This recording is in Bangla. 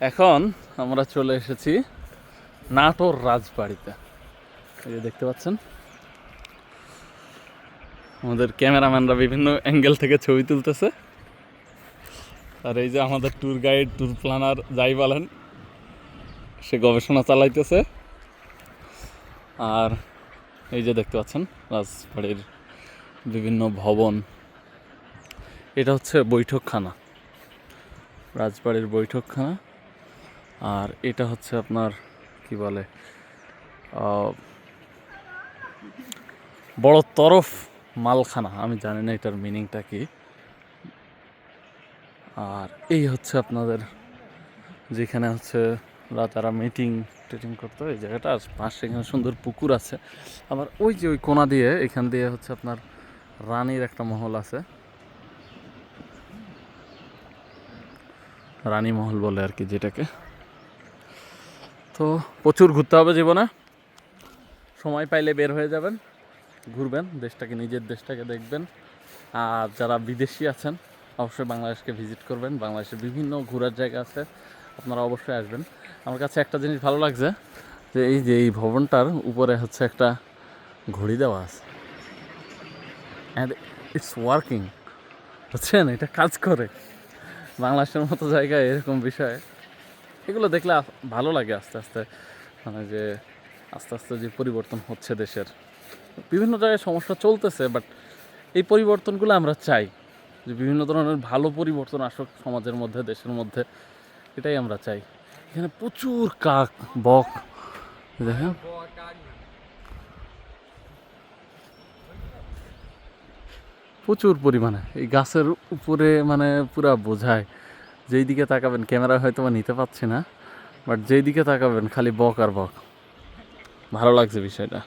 এখন আমরা চলে এসেছি নাটোর রাজবাড়িতে। এই যে দেখতে পাচ্ছেন? আমাদের ক্যামেরাম্যানরা বিভিন্ন অ্যাঙ্গেল থেকে ছবি তুলতেছে। আর এই যে আমাদের ট্যুর গাইড, ট্যুর প্ল্যানার যাই বলেন সে গবেষণা চালাইতেছে। আর এই যে দেখতে পাচ্ছেন, রাজবাড়ির বিভিন্ন ভবন। এটা হচ্ছে বৈঠকখানা। রাজবাড়ির বৈঠকখানা। আর এটা হচ্ছে আপনার, কি বলে বড় তরফ মালখানা। আমি জানি না এটার মিনিংটা কি। আর এই হচ্ছে আপনাদের, যেখানে হচ্ছে রাতারা মিটিং টিটিং করতো। এই জায়গাটা আর পাশে এখানে সুন্দর পুকুর আছে। আবার ওই যে ওই কোনা দিয়ে, এখান দিয়ে হচ্ছে আপনার রানীর একটা মহল আছে। রানী মহল বলে আর কি যেটাকে। তো প্রচুর ঘুরতে হবে জীবনে। সময় পাইলে বের হয়ে যাবেন, ঘুরবেন, দেশটাকে, নিজের দেশটাকে দেখবেন। আর যারা বিদেশি আছেন, অবশ্যই বাংলাদেশকে ভিজিট করবেন। বাংলাদেশের বিভিন্ন ঘোরার জায়গা আছে, আপনারা অবশ্যই আসবেন। আমার কাছে একটা জিনিস ভালো লাগছে, যে এই যে এই ভবনটার উপরে হচ্ছে একটা ঘড়ি দেওয়া আছে। অ্যান্ড ইটস ওয়ার্কিং বুঝছেন? এটা কাজ করে। বাংলাদেশের মতো জায়গায় এরকম বিষয়, এগুলো দেখলে ভালো লাগে আস্তে আস্তে মানে যে আস্তে আস্তে যে পরিবর্তন হচ্ছে দেশের। বিভিন্ন জায়গায় সমস্যা চলতেছে বাট এই পরিবর্তনগুলো আমরা চাই। যে বিভিন্ন ধরনের ভালো পরিবর্তন আসুক সমাজের মধ্যে, দেশের মধ্যে, এটাই আমরা চাই। এখানে প্রচুর কাক, বক, দেখেন। প্রচুর পরিমাণে। এই গাছের উপরে মানে পুরা বোঝায়। যেই দিকে তাকাবেন, ক্যামেরা হয়তো বা নিতে পারছি না, বাট যেই দিকে তাকাবেন, খালি বক আর বক। ভালো লাগছে বিষয়টা।